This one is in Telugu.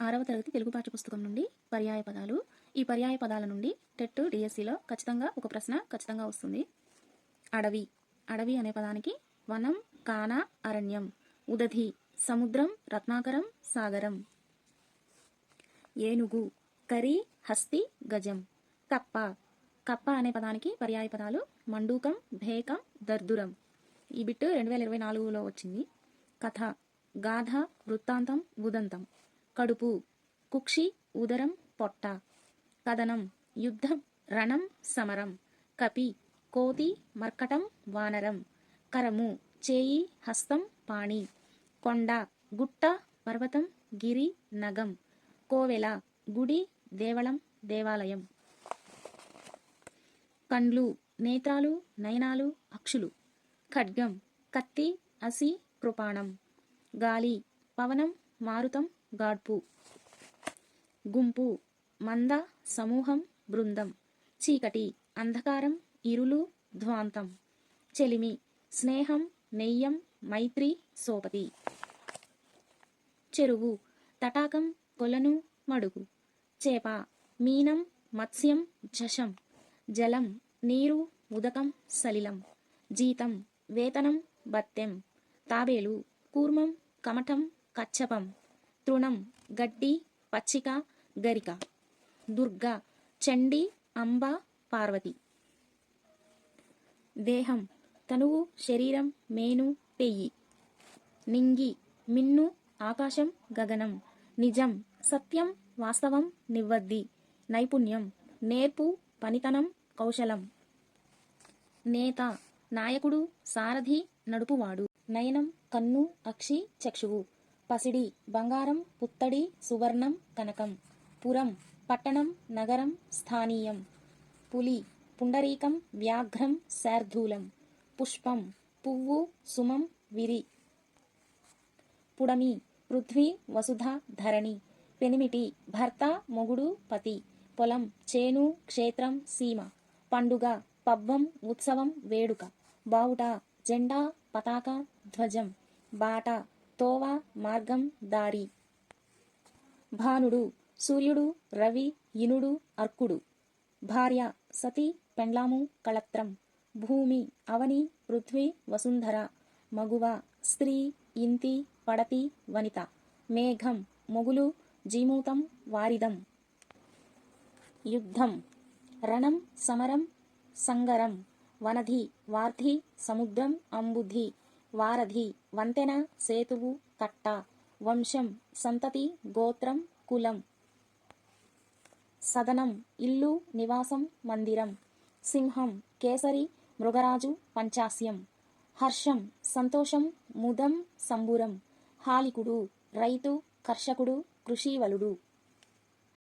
ఆరవ తరగతి తెలుగు పాఠ్యపుస్తకం నుండి పర్యాయ పదాలు. ఈ పర్యాయ పదాల నుండి టెట్ డిఎస్సిలో ఖచ్చితంగా ఒక ప్రశ్న ఖచ్చితంగా వస్తుంది. అడవి. అడవి అనే పదానికి వనం కాన అరణ్యం. ఉదధి. సముద్రం రత్నాకరం సాగరం. ఏనుగు. కరి హస్తి గజం. కప్ప. కప్ప అనే పదానికి పర్యాయ పదాలు మండూకం భేకం దర్దురం. ఈ బిట్టు రెండు వేల ఇరవై నాలుగులో వచ్చింది. కథ. గాథ వృత్తాంతం ఉదంతం. కడుపు కుక్షి ఉదరం పొట్ట. కథనం యుద్ధం రణం సమరం. కపి కోతి మర్కటం వానరం. కరము చేయి హస్తం పాణి. కొండ గుట్ట పర్వతం గిరి నగం. కోవెల గుడి దేవళం దేవాలయం. కండ్లు నేత్రాలు నయనాలు అక్షులు. ఖడ్గం కత్తి అసి కృపాణం. గాలి పవనం మారుతం గాడ్పు. గుంపు మంద సమూహం బృందం. చీకటి అంధకారం ఇరులు ధ్వాంతం. చెలిమి స్నేహం నెయ్యం మైత్రి సోపతి. చెరువు తటాకం కొలను మడుగు. చేప మీనం మత్స్యం జషం జలం నీరు ఉదకం సలిలం. జీతం వేతనం బత్తెం. తాబేలు కూర్మం కమఠం కచ్చపం. తృణం గడ్డి పచ్చిక గరిక దుర్గ చండి అంబ పార్వతి. దేహం తనువు శరీరం మేను పెయ్యి. నింగి మిన్ను ఆకాశం గగనం. నిజం సత్యం వాస్తవం నివ్వద్ది. నైపుణ్యం నేర్పు పనితనం కౌశలం. నేత నాయకుడు సారథి నడుపువాడు. నయనం కన్ను అక్షి చక్షువు. పసిడి బంగారం పుత్తడి సువర్ణం కనకం. పురం పట్టణం నగరం స్థానీయం. పులి పుండరీకం వ్యాఘ్రం శార్ధూలం పుష్పం పువ్వు సుమం విరి. పుడమి పృథ్వీ వసుధ ధరణి. పెనిమిటి భర్త మొగుడు పతి. పొలం చేను క్షేత్రం సీమ. పండుగ పబ్బం ఉత్సవం వేడుక. బావుట జెండా పతాక ధ్వజం. బాట తోవ మార్గం దారి. భానుడు సూర్యుడు రవి ఇనుడు అర్కుడు. భార్య సతి పెండ్లాము కళత్రం. భూమి అవని పృథ్వీ వసుంధర. మగువ స్త్రీ ఇంతి పడతి వనిత. మేఘం మొగులు జీమూతం వారిదం. యుద్ధం. రణం సమరం సంగరం. వనధి వార్ధి సముద్రం అంబుధి. వారధి వంతెన సేతువు కట్ట వంశం సంతతి గోత్రం కులం. సదనం ఇల్లు నివాసం మందిరం. సింహం కేసరి మృగరాజు పంచాస్యం. హర్షం సంతోషం ముదం సంబురం. హాలికుడు రైతు కర్షకుడు కృషివలుడు.